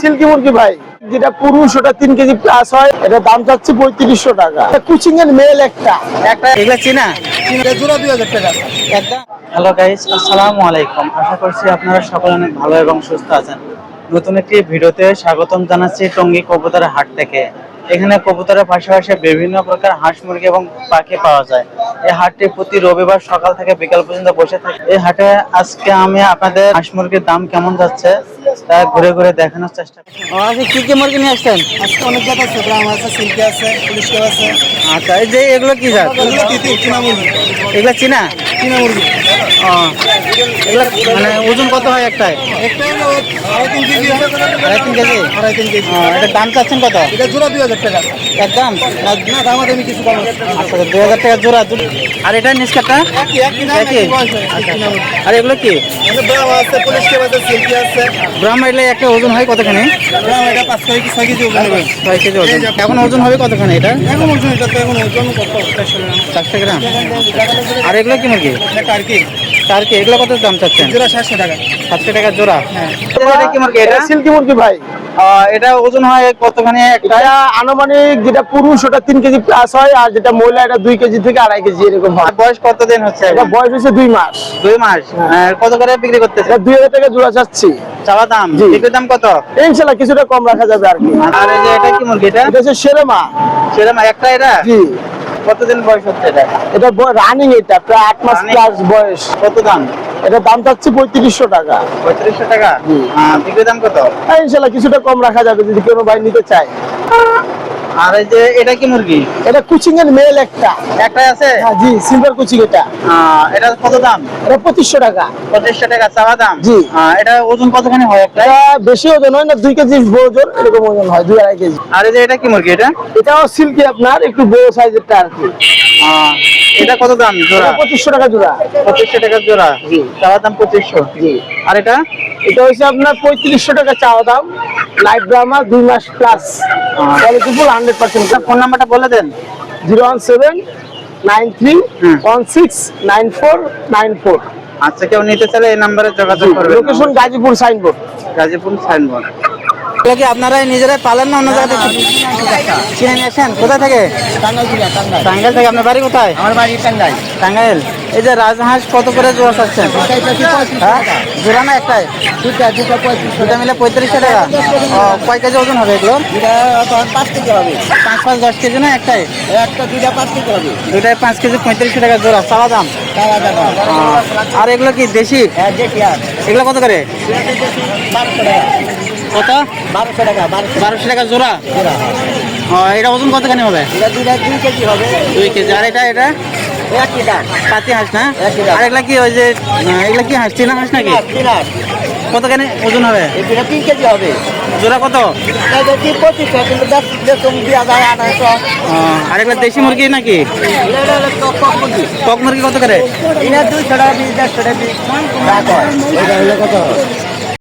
Silky মুরগি ভাই যেটা পুরুষ ওটা তিন কেজি প্লাস হয় এটা দাম চাচ্ছে পঁয়ত্রিশশো টাকা। কুচিং এর মেল একটা। একটা এগুলা চিনা জোড়া দুই হাজার টাকা। একদম হ্যালো গাইস আসসালামু আলাইকুম। আশা করছি আপনারা সকলে অনেক ভালো এবং সুস্থ আছেন। নতুন একটি ভিডিওতে স্বাগতম জানাচ্ছি টঙ্গী কবুতরের হাট থেকে। এখানে কবুতরের পাশাপাশি বিভিন্ন প্রকার হাঁস মুরগি এবং পাখি পাওয়া যায়। এই হাটটি প্রতি রবিবার সকাল থেকে বিকাল পর্যন্ত বসে থাকে। এই হাটে আজকে আমি আপনাদের হাঁস মুরগির দাম কেমন যাচ্ছে তা ঘুরে ঘুরে দেখানোর চেষ্টা করছি। আজকে কি কি মুরগি নিয়ে আসছেন? আজকে অনেক জাত আছে ব্রাহ্মণ আছে সিল্কি আছে পুলিশ কেউ আছে। আচ্ছা এই যে এগুলো কি জাত? এগুলো তিতি চীনা মুরগি। এগুলো চিনা? চীনা মুরগি। এগুলো মানে ওজন কত হয় একটাই একটা আড়াই তিন কেজি। আড়াই তিন কেজি? আড়াই তিন কেজি। ও, দাম চাচ্ছেন কত? এটা জোড়া দুই হাজার টাকা। একদম না না দাম আমি কিছু কম আচ্ছা দুই হাজার টাকা জোড়া আর এটা নিষ্কাটা? চীনা মুরগি। আর এগুলো কি? আছে পুলিশ আছে। সিল্কি মারলে এলে একটা ওজন হয় কতখানি? এটা পাঁচ ছয় ছয় কেজি ওজন হবে। ছয় কেজি ওজন। এখন ওজন হবে কতখানি এটা? এখন ওজন এটা তো এখন ওজন কত? চারশো গ্রাম। চারশো গ্রাম। আর এগুলো কি মুরগি? টার্কি। চার কি? এগুলো কত দাম চাচ্ছেন? জোড়া সাতশো টাকা। সাতশো টাকা জোড়া। এটা কি মুরগি এটা? সিল্কি মুরগি ভাই। এটা ওজন হয় কতখানি? একটা? আনুমানিক যেটা পুরুষ ওটা তিন কেজি প্লাস হয় আর যেটা মহিলা এটা দুই কেজি থেকে আড়াই কেজি এরকম হয়। বয়স কতদিন হচ্ছে? এটা বয়স হচ্ছে দুই মাস। দুই মাস। কত করে বিক্রি করতেছে দুই হাজার টাকা জোড়া চাচ্ছি। চাওয়া দাম। বিক্রির দাম কত? ইনশাল্লাহ কিছুটা কম রাখা যাবে আর কি। আর এটা কি মুরগি এটা? এটা হচ্ছে সেরেমা। সেরকম একটা এটা? জি। কতদিন বয়স হচ্ছে এটা? এটা রানিং এটা প্রায় আট মাস? প্লাস বয়স। কত দাম? এটা দাম চাচ্ছি পঁয়ত্রিশশো টাকা। পঁয়ত্রিশশো টাকা। আহ, দাম কত? হ্যাঁ, ইনশাল্লাহ কিছুটা কম রাখা যাবে যদি কোনো ভাই নিতে চায়। আর এই যে এটা কি মুরগি? এটা কুচিং এর মেল একটা। একটাই আছে? হ্যাঁ জি সিলভার কুচিং এটা। এটা কত দাম? এটা পঁচিশশো টাকা। পঁচিশশো টাকা চাওয়া দাম? জি। এটা ওজন কতখানি হয় একটা? বেশি ওজন হয় না দুই কেজি ওজন এরকম ওজন হয় দুই আড়াই কেজি। আর এই যে এটা কি মুরগি এটা? এটাও সিল্কি আপনার একটু বড় সাইজেরটা আর কি। এটা কত দাম জোড়া? পঁচিশশো টাকা জোড়া। পঁচিশশো টাকা জোড়া। জি। চাওয়া দাম পঁচিশশো। জি। আর এটা? এটা হচ্ছে আপনার পঁয়ত্রিশশো টাকা চাওয়া দাম। লাইট ড্রামা দুই মাস plus quality full hundred percent phone নাম্বারটা বলে দেন। Zero one seven nine three one six nine four nine four আচ্ছা কেউ নিতে চাইলে এই নাম্বারে যোগাযোগ করবে location Gazipur signboard Gazipur signboard কি আপনারাই নিজেরাই পালেন না অন্য জায়গা থেকে কিনে নিয়ে আসেন। কোথা থেকে? টাঙ্গাইল। থেকে আপনার বাড়ি কোথায়? আমার বাড়ি টাঙ্গাই টাঙ্গাইল। এই যে রাজহাঁস কত করে জোড়া চাচ্ছেন হ্যাঁ? জোড়া না একটাই? দুটা দুটা মিলে পঁয়ত্রিশশো টাকা। কয় কেজি ওজন হবে এগুলো? পাঁচ কেজি হবে। পাঁচ পাঁচ দশ কেজি না একটাই? একটা দুইটা পাঁচ কেজি হবে। দুটায় পাঁচ কেজি পঁয়ত্রিশশো টাকা জোড়া। চাওয়া দাম? আর এগুলো কি দেশি? হ্যাঁ এগুলো কত করে? বারোশো টাকা। কত? বারোশো টাকা বারোশো। টাকা জোড়া? ও, এটা ওজন কতখানি হবে? দুই কেজি হবে। দুই কেজি। আর এটা এটা? পাতি হাঁস না? আর এগুলা কি ওই যে এগুলা কি হাঁস চীনা হাঁস নাকি? কতখানি ওজন হবে? তিন কেজি হবে। জোড়া কত? আঠারোশো আর এগুলা দেশি মুরগি নাকি? কক- মুরগি। কত করে? দুইশো টাকা দেড়শো টাকা হয়। কত?